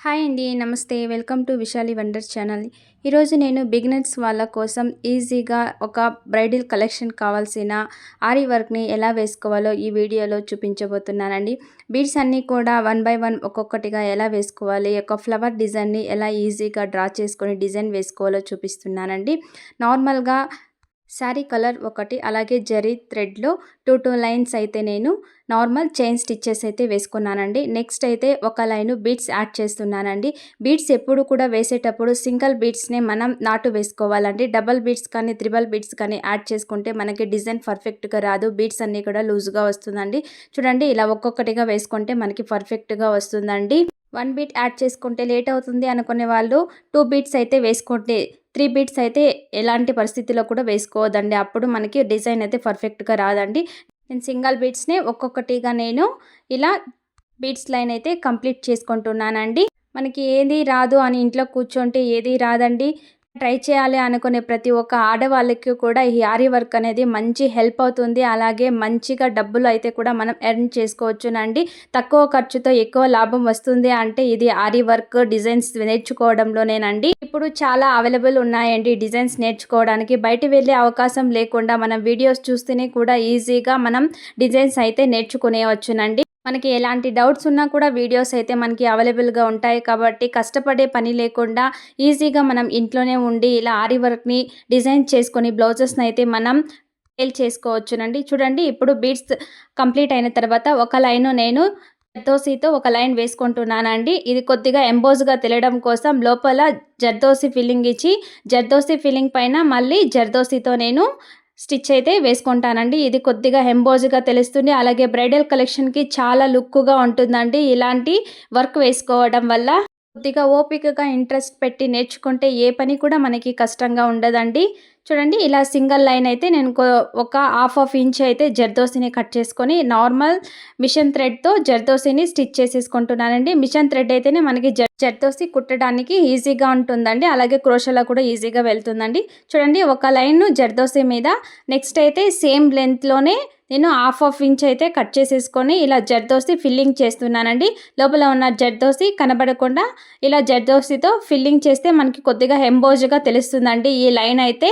Hi అండి నమస్తే. Welcome to Vishali wonders channel. ఈరోజు నేను బిగినర్స్ వాళ్ళ కోసం ఈజీగా ఒక బ్రైడల్ కలెక్షన్ కావాల్సిన ఆరి వర్క్ని ఎలా వేసుకోవాలో ఈ వీడియోలో చూపించబోతున్నానండి. బీడ్స్ అన్నీ కూడా వన్ బై వన్ ఒక్కొక్కటిగా ఎలా వేసుకోవాలి ఒక ఫ్లవర్ డిజైన్ని ఎలా ఈజీగా డ్రా చేసుకొని డిజైన్ వేసుకోవాలో చూపిస్తున్నానండి. నార్మల్గా శారీ కలర్ ఒకటి అలాగే జరీ థ్రెడ్లో టూ టూ లైన్స్ అయితే నేను నార్మల్ చైన్ స్టిచ్చెస్ అయితే వేసుకున్నానండి. నెక్స్ట్ అయితే ఒక లైను బీడ్స్ యాడ్ చేస్తున్నానండి. బీడ్స్ ఎప్పుడు కూడా వేసేటప్పుడు సింగిల్ బీడ్స్నే మనం నాటు వేసుకోవాలండి. డబల్ బీడ్స్ కానీ త్రిబల్ బీడ్స్ కానీ యాడ్ చేసుకుంటే మనకి డిజైన్ పర్ఫెక్ట్గా రాదు. బీడ్స్ అన్నీ కూడా లూజ్గా వస్తుందండి. చూడండి ఇలా ఒక్కొక్కటిగా వేసుకుంటే మనకి పర్ఫెక్ట్గా వస్తుందండి. వన్ బీట్ యాడ్ చేసుకుంటే లేట్ అవుతుంది అనుకునే వాళ్ళు టూ బీట్స్ అయితే వేసుకుంటే త్రీ బీట్స్ అయితే ఎలాంటి పరిస్థితిలో కూడా వేసుకోవద్దండి. అప్పుడు మనకి డిజైన్ అయితే పర్ఫెక్ట్గా రాదండి. నేను సింగల్ బీట్స్ని ఒక్కొక్కటిగా నేను ఇలా బీట్స్ లైన్ అయితే కంప్లీట్ చేసుకుంటున్నానండి. మనకి ఏది రాదు అని ఇంట్లో కూర్చుంటే ఏది రాదండి. ట్రై చేయాలి అనుకునే ప్రతి ఒక్క ఆడవాళ్ళకి కూడా ఈ ఆరి వర్క్ అనేది మంచి హెల్ప్ అవుతుంది. అలాగే మంచిగా డబ్బులు అయితే కూడా మనం ఎర్న్ చేసుకోవచ్చునండి. తక్కువ ఖర్చుతో ఎక్కువ లాభం వస్తుంది అంటే ఇది ఆరి వర్క్ డిజైన్స్ నేర్చుకోవడంలోనేనండి. ఇప్పుడు చాలా అవైలబుల్ ఉన్నాయండి డిజైన్స్ నేర్చుకోవడానికి. బయట వెళ్ళే అవకాశం లేకుండా మనం వీడియోస్ చూస్తేనే కూడా ఈజీగా మనం డిజైన్స్ అయితే నేర్చుకునేవచ్చునండి మనకి ఎలాంటి డౌట్స్ ఉన్నా కూడా వీడియోస్ అయితే మనకి అవైలబుల్గా ఉంటాయి కాబట్టి కష్టపడే పని లేకుండా ఈజీగా మనం ఇంట్లోనే ఉండి ఇలా ఆరి వర్క్ని డిజైన్ చేసుకొని బ్లౌజెస్ని అయితే మనం సేల్ చేసుకోవచ్చునండి. చూడండి ఇప్పుడు బీడ్స్ కంప్లీట్ అయిన తర్వాత ఒక లైను నేను జర్దోసీతో ఒక లైన్ వేసుకుంటున్నానండి. ఇది కొద్దిగా ఎంబోజ్గా తెలియడం కోసం లోపల జర్దోసి ఫిల్లింగ్ ఇచ్చి జర్దోసి ఫిల్లింగ్ పైన మళ్ళీ జర్దోసితో నేను స్టిచ్ అయితే వేసుకుంటానండి. ఇది కొద్దిగా హెంబోజ్గా తెలుస్తుంది. అలాగే బ్రైడల్ కలెక్షన్కి చాలా లుక్గా ఉంటుందండి ఇలాంటి వర్క్ వేసుకోవడం వల్ల. కొద్దిగా ఓపికగా ఇంట్రెస్ట్ పెట్టి నేర్చుకుంటే ఏ పని కూడా మనకి కష్టంగా ఉండదండి. చూడండి ఇలా సింగిల్ లైన్ అయితే నేను ఒక హాఫ్ హాఫ్ ఇంచ్ అయితే జర్దోసిని కట్ చేసుకొని నార్మల్ మిషన్ థ్రెడ్తో జర్దోసిని స్టిచ్ చేసేసుకుంటున్నానండి. మిషన్ థ్రెడ్ అయితేనే మనకి జర్దోసి కుట్టడానికి ఈజీగా ఉంటుందండి. అలాగే క్రోషలో కూడా ఈజీగా వెళ్తుందండి. చూడండి ఒక లైన్ జర్దోసి మీద నెక్స్ట్ అయితే సేమ్ లెంత్లోనే నేను హాఫ్ హాఫ్ ఇంచ్ అయితే కట్ చేసేసుకొని ఇలా జర్దోసి ఫిల్లింగ్ చేస్తున్నానండి. లోపల ఉన్న జర్దోసి కనబడకుండా ఇలా జర్దోసితో ఫిల్లింగ్ చేస్తే మనకి కొద్దిగా హెంబోజ్గా తెలుస్తుందండి. ఈ లైన్ అయితే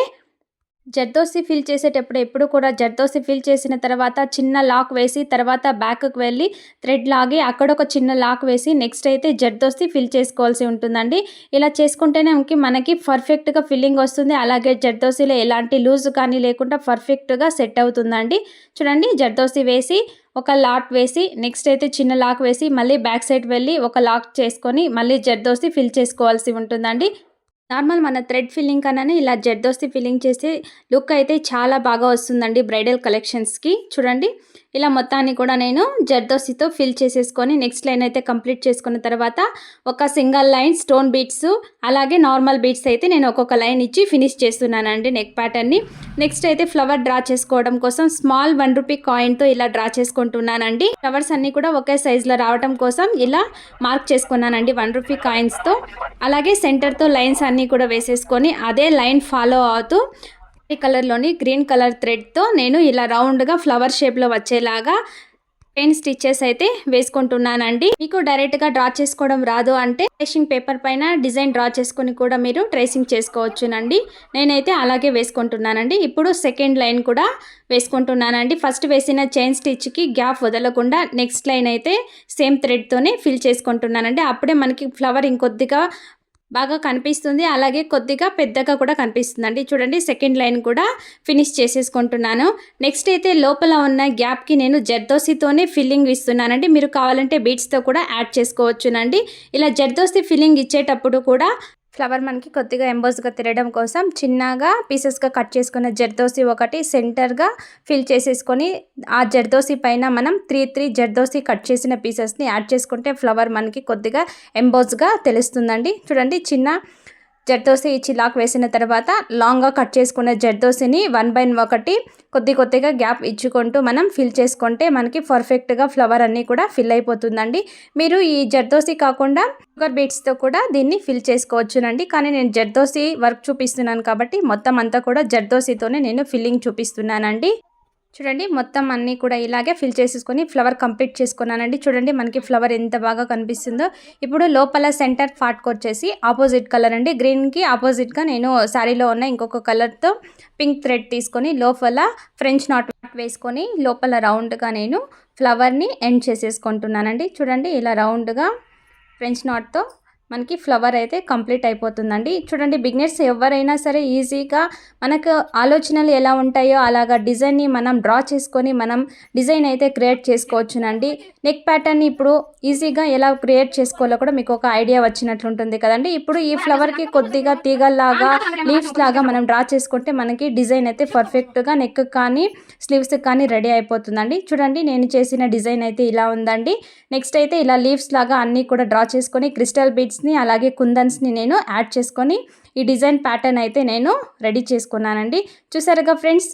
జర్దోసి ఫిల్ చేసేటప్పుడు ఎప్పుడు కూడా జర్దోసి ఫిల్ చేసిన తర్వాత చిన్న లాక్ వేసి తర్వాత బ్యాక్కి వెళ్ళి థ్రెడ్ లాగి అక్కడ ఒక చిన్న లాక్ వేసి నెక్స్ట్ అయితే జర్దోసి ఫిల్ చేసుకోవాల్సి ఉంటుందండి. ఇలా చేసుకుంటేనే మనకి పర్ఫెక్ట్గా ఫిల్లింగ్ వస్తుంది. అలాగే జర్దోసిలో ఎలాంటి లూజ్ కానీ లేకుండా పర్ఫెక్ట్గా సెట్ అవుతుందండి. చూడండి జర్దోసి వేసి ఒక లాక్ వేసి నెక్స్ట్ అయితే చిన్న లాక్ వేసి మళ్ళీ బ్యాక్ సైడ్ వెళ్ళి ఒక లాక్ చేసుకొని మళ్ళీ జర్దోసి ఫిల్ చేసుకోవాల్సి ఉంటుందండి. నార్మల్ మన థ్రెడ్ ఫిల్లింగ్ కన్నా ఇలా జర్దోస్తి ఫిల్లింగ్ చేసి లుక్ అయితే చాలా బాగా వస్తుందండి బ్రైడల్ కలెక్షన్స్కి. చూడండి. ఇలా మొత్తాన్ని కూడా నేను జర్దోసితో ఫిల్ చేసేసుకొని నెక్స్ట్ లైన్ అయితే కంప్లీట్ చేసుకున్న తర్వాత ఒక సింగల్ లైన్ స్టోన్ బీట్స్ అలాగే నార్మల్ బీట్స్ అయితే నేను ఒక్కొక్క లైన్ ఇచ్చి ఫినిష్ చేస్తున్నానండి నెక్ ప్యాటర్న్ని నెక్స్ట్ అయితే ఫ్లవర్ డ్రా చేసుకోవడం కోసం స్మాల్ వన్ రూపీ కాయిన్తో ఇలా డ్రా చేసుకుంటున్నానండి. ఫ్లవర్స్ అన్నీ కూడా ఒకే సైజులో రావడం కోసం ఇలా మార్క్ చేసుకున్నానండి వన్ రూపీ కాయిన్స్తో అలాగే సెంటర్తో లైన్స్ అన్నీ కూడా వేసేసుకొని అదే లైన్ ఫాలో అవుతూ కలర్లోని గ్రీన్ కలర్ థ్రెడ్తో నేను ఇలా రౌండ్గా ఫ్లవర్ షేప్లో వచ్చేలాగా పెయిన్ స్టిచ్చెస్ అయితే వేసుకుంటున్నానండి. మీకు డైరెక్ట్గా డ్రా చేసుకోవడం రాదు అంటే ట్రేసింగ్ పేపర్ పైన డిజైన్ డ్రా చేసుకొని కూడా మీరు ట్రేసింగ్ చేసుకోవచ్చునండి. నేనైతే అలాగే వేసుకుంటున్నానండి. ఇప్పుడు సెకండ్ లైన్ కూడా వేసుకుంటున్నానండి. ఫస్ట్ వేసిన చైన్ స్టిచ్కి గ్యాప్ వదలకుండా నెక్స్ట్ లైన్ అయితే సేమ్ థ్రెడ్తోనే ఫిల్ చేసుకుంటున్నానండి. అప్పుడే మనకి ఫ్లవర్ ఇంకొద్దిగా బాగా కనిపిస్తుంది. అలాగే కొద్దిగా పెద్దగా కూడా కనిపిస్తుంది అండి చూడండి సెకండ్ లైన్ కూడా ఫినిష్ చేసేసుకుంటున్నాను. నెక్స్ట్ అయితే లోపల ఉన్న గ్యాప్కి నేను జర్దోసితోనే ఫిల్లింగ్ ఇస్తున్నానండి. మీరు కావాలంటే బీట్స్తో కూడా యాడ్ చేసుకోవచ్చునండి. ఇలా జర్దోసి ఫిల్లింగ్ ఇచ్చేటప్పుడు కూడా ఫ్లవర్ మనకి కొద్దిగా ఎంబోస్గా తిరగడం కోసం చిన్నగా పీసెస్గా కట్ చేసుకున్న జర్దోసి ఒకటి సెంటర్గా ఫిల్ చేసేసుకొని ఆ జర్దోసి పైన మనం త్రీ త్రీ జర్దోసి కట్ చేసిన పీసెస్ని యాడ్ చేసుకుంటే ఫ్లవర్ మనకి కొద్దిగా ఎంబోస్గా తెలుస్తుందండి. చూడండి చిన్న జర్దోసి ఇచ్చి లాక్ వేసిన తర్వాత లాంగ్గా కట్ చేసుకున్న జర్దోసిని వన్ బై ఒకటి కొద్ది కొద్దిగా గ్యాప్ ఇచ్చుకుంటూ మనం ఫిల్ చేసుకుంటే మనకి పర్ఫెక్ట్గా ఫ్లవర్ అన్నీ కూడా ఫిల్ అయిపోతుందండి. మీరు ఈ జర్దోసి కాకుండా షుగర్ బీట్స్తో కూడా దీన్ని ఫిల్ చేసుకోవచ్చునండి. కానీ నేను జర్దోసి వర్క్ చూపిస్తున్నాను కాబట్టి మొత్తం అంతా కూడా జర్దోసితోనే నేను ఫిల్లింగ్ చూపిస్తున్నానండి. చూడండి మొత్తం అన్నీ కూడా ఇలాగే ఫిల్ చేసేసుకొని ఫ్లవర్ కంప్లీట్ చేసుకున్నానండి. చూడండి మనకి ఫ్లవర్ ఎంత బాగా కనిపిస్తుందో. ఇప్పుడు లోపల సెంటర్ పార్ట్కి వచ్చేసి ఆపోజిట్ కలర్ అండి. గ్రీన్కి ఆపోజిట్గా నేను శారీలో ఉన్న ఇంకొక కలర్తో పింక్ థ్రెడ్ తీసుకొని లోపల ఫ్రెంచ్ నాట్ వేసుకొని లోపల రౌండ్గా నేను ఫ్లవర్ని ఎండ్ చేసేసుకుంటున్నానండి. చూడండి ఇలా రౌండ్గా ఫ్రెంచ్ నాట్తో మనకి ఫ్లవర్ అయితే కంప్లీట్ అయిపోతుందండి. చూడండి బిగినర్స్ ఎవరైనా సరే ఈజీగా మనకు ఆలోచనలు ఎలా ఉంటాయో అలాగా డిజైన్ని మనం డ్రా చేసుకొని మనం డిజైన్ అయితే క్రియేట్ చేసుకోవచ్చునండి. నెక్ ప్యాటర్న్ ఇప్పుడు ఈజీగా ఎలా క్రియేట్ చేసుకోవాలో కూడా మీకు ఒక ఐడియా వచ్చినట్లుంటుంది కదండి. ఇప్పుడు ఈ ఫ్లవర్కి కొద్దిగా తీగల్లాగా లీవ్స్ లాగా మనం డ్రా చేసుకుంటే మనకి డిజైన్ అయితే పర్ఫెక్ట్గా నెక్ కానీ స్లీవ్స్ కానీ రెడీ అయిపోతుందండి. చూడండి నేను చేసిన డిజైన్ అయితే ఇలా ఉందండి. నెక్స్ట్ అయితే ఇలా లీవ్స్ లాగా అన్నీ కూడా డ్రా చేసుకొని క్రిస్టల్ ని అలాగే కుందన్స్ని నేను యాడ్ చేసుకొని ఈ డిజైన్ ప్యాటర్న్ అయితే నేను రెడీ చేసుకున్నానండి. చూసారుగా ఫ్రెండ్స్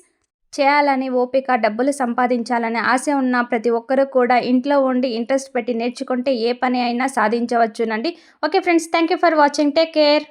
చేయాలని ఓపిక డబ్బులు సంపాదించాలనే ఆశ ఉన్న ప్రతి ఒక్కరూ కూడా ఇంట్లో ఉండి ఇంట్రెస్ట్ పెట్టి నేర్చుకుంటే ఏ పని అయినా సాధించవచ్చునండి. Okay friends thank you for watching. Take care.